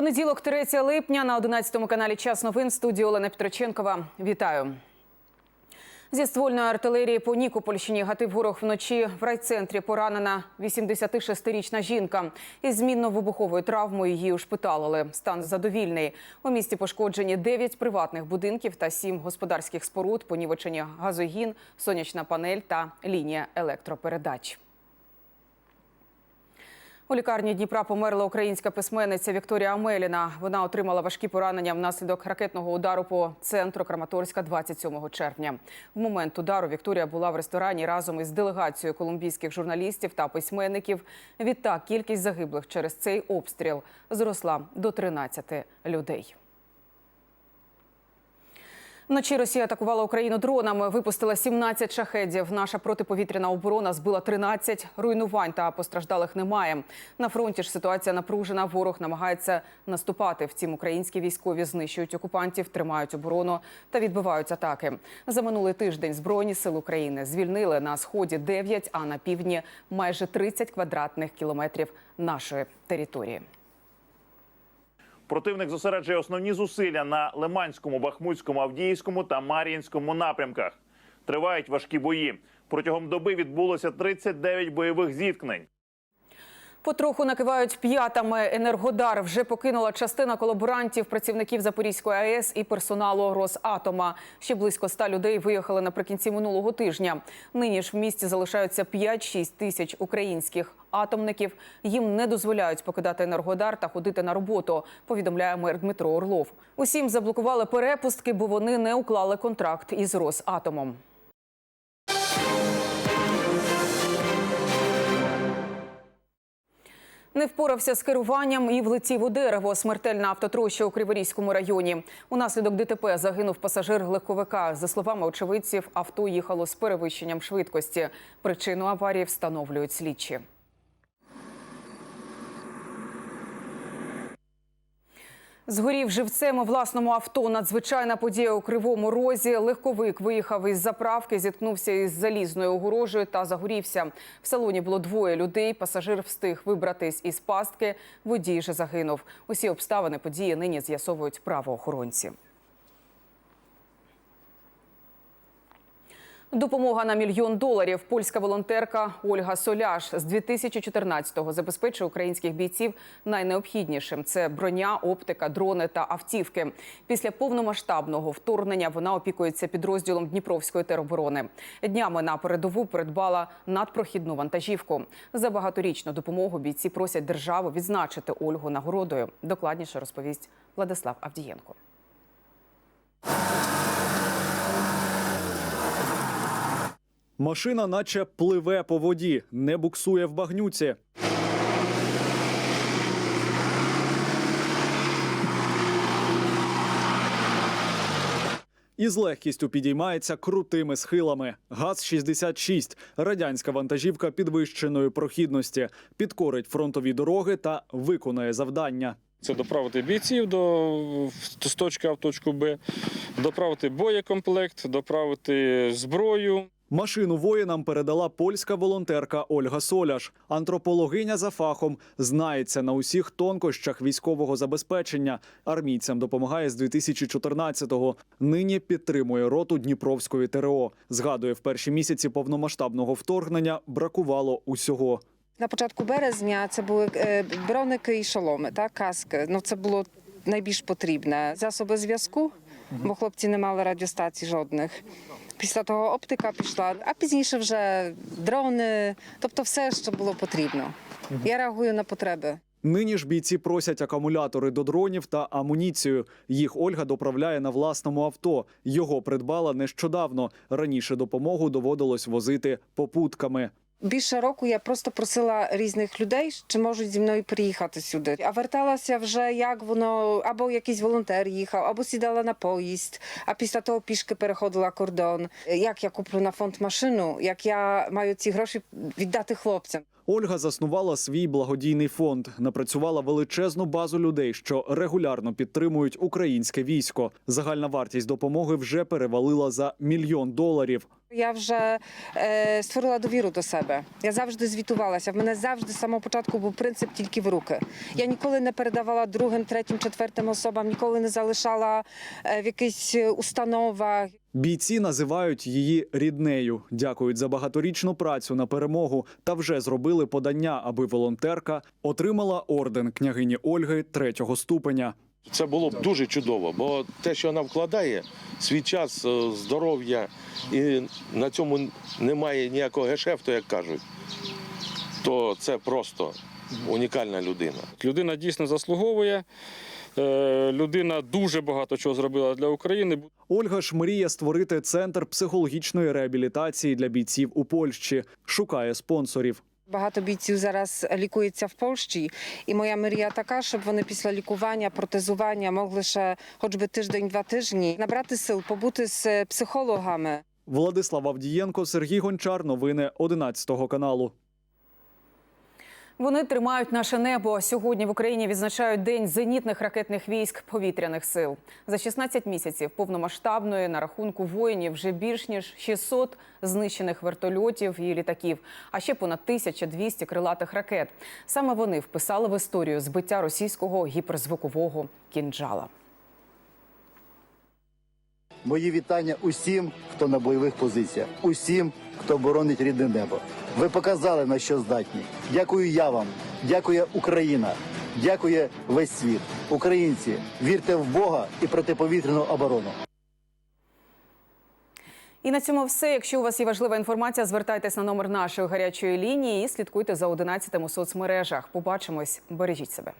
Понеділок, 3 липня на 11 каналі Час новин студії Олена Петроченкова. Вітаю. Зі ствольної артилерії по Нікопольщині гатив ворог вночі в райцентрі поранена 86-річна жінка. Із змінно-вибуховою травмою її ушпиталили. Стан задовільний. У місті пошкоджені 9 приватних будинків та 7 господарських споруд, понівечені газогін, сонячна панель та лінія електропередач. У лікарні Дніпра померла українська письменниця Вікторія Амеліна. Вона отримала важкі поранення внаслідок ракетного удару по центру Краматорська 27 червня. В момент удару Вікторія була в ресторані разом із делегацією колумбійських журналістів та письменників. Відтак кількість загиблих через цей обстріл зросла до 13 людей. Вночі Росія атакувала Україну дронами, випустила 17 шахедів. Наша протиповітряна оборона збила 13 руйнувань та постраждалих немає. На фронті ж ситуація напружена. Ворог намагається наступати. Втім, українські військові знищують окупантів, тримають оборону та відбивають атаки. За минулий тиждень збройні сили України звільнили на сході 9, а на півдні майже 30 квадратних кілометрів нашої території. Противник зосереджує основні зусилля на Лиманському, Бахмутському, Авдіївському та Мар'їнському напрямках. Тривають важкі бої. Протягом доби відбулося 39 бойових зіткнень. Потроху накивають п'ятами. Енергодар вже покинула частина колаборантів, працівників Запорізької АЕС і персоналу Росатома. Ще близько ста людей виїхали наприкінці минулого тижня. Нині ж в місті залишаються 5-6 тисяч українських атомників. Їм не дозволяють покидати енергодар та ходити на роботу. Повідомляє мер Дмитро Орлов. Усім заблокували перепустки, бо вони не уклали контракт із Росатомом. Не впорався з керуванням і влетів у дерево. Смертельна автотроща у Криворізькому районі. Унаслідок ДТП загинув пасажир легковика. За словами очевидців, авто їхало з перевищенням швидкості. Причину аварії встановлюють слідчі. Згорів живцем у власному авто. Надзвичайна подія у Кривому Розі. Легковик виїхав із заправки, зіткнувся із залізною огорожею та загорівся. В салоні було двоє людей. Пасажир встиг вибратись із пастки. Водій же загинув. Усі обставини події нині з'ясовують правоохоронці. Допомога на мільйон доларів. Польська волонтерка Ольга Соляш з 2014-го забезпечує українських бійців найнеобхіднішим: це броня, оптика, дрони та автівки. Після повномасштабного вторгнення вона опікується підрозділом Дніпровської тероборони. Днями на передову придбала надпрохідну вантажівку. За багаторічну допомогу бійці просять державу відзначити Ольгу нагородою. Докладніше розповість Владислав Авдієнко. Машина наче пливе по воді, не буксує в багнюці. І з легкістю підіймається крутими схилами. ГАЗ-66 – радянська вантажівка підвищеної прохідності, підкорить фронтові дороги та виконає завдання. Це доправити бійців до з точки А в точку Б, доправити боєкомплект, доправити зброю. Машину воїнам передала польська волонтерка Ольга Соляш. Антропологиня за фахом знається на усіх тонкощах військового забезпечення. Армійцям допомагає з 2014-го. Нині підтримує роту Дніпровської ТРО. Згадує, в перші місяці повномасштабного вторгнення бракувало усього. На початку березня це були е, броники і шоломи, так, каски. Ну це було найбільш потрібне. Засоби зв'язку, бо хлопці не мали радіостацій жодних. Після того оптика пішла, а пізніше вже дрони, тобто все, що було потрібно. Я реагую на потреби. Нині ж бійці просять акумулятори до дронів та амуніцію. Їх Ольга доправляє на власному авто. Його придбала нещодавно. Раніше допомогу доводилось возити попутками. Більше року я просто просила різних людей, чи можуть зі мною приїхати сюди. А верталася вже як воно, або якийсь волонтер їхав, або сідала на поїзд, а після того пішки переходила кордон. Як я куплю на фонд машину, як я маю ці гроші віддати хлопцям. Ольга заснувала свій благодійний фонд, напрацювала величезну базу людей, що регулярно підтримують українське військо. Загальна вартість допомоги вже перевалила за мільйон доларів. Я вже е, створила довіру до себе. Я завжди звітувалася. В мене завжди з самого початку був принцип тільки в руки. Я ніколи не передавала другим, третім, четвертим особам, ніколи не залишала е, в якихось установах. Бійці називають її ріднею, дякують за багаторічну працю на перемогу та вже зробили подання, аби волонтерка отримала орден княгині Ольги третього ступеня. Це було б дуже чудово, бо те, що вона вкладає, свій час, е, здоров'я, і на цьому немає ніякого гешефту, як кажуть, то це просто унікальна людина. Людина дійсно заслуговує. Е, Людина дуже багато чого зробила для України. Ольга ж мріє створити центр психологічної реабілітації для бійців у Польщі, шукає спонсорів. Багато бійців зараз лікується в Польщі, і моя мрія така, щоб вони після лікування, протезування могли ще хоч би тиждень-два тижні набрати сил, побути з психологами. Владислав Авдієнко, Сергій Гончар. Новини 11 каналу. Вони тримають наше небо. Сьогодні в Україні відзначають День зенітних ракетних військ повітряних сил. За 16 місяців повномасштабної на рахунку воїнів вже більш ніж 600 знищених вертольотів і літаків, а ще понад 1200 крилатих ракет. Саме вони вписали в історію збиття російського гіперзвукового кінджала. Мої вітання усім, хто на бойових позиціях, усім, хто боронить рідне небо. Ви показали на що здатні. Дякую я вам, дякує Україна, дякує весь світ. Українці, вірте в Бога і протиповітряну оборону. І на цьому все. Якщо у вас є важлива інформація, звертайтесь на номер нашої гарячої лінії і слідкуйте за 11 у соцмережах. Побачимось, бережіть себе.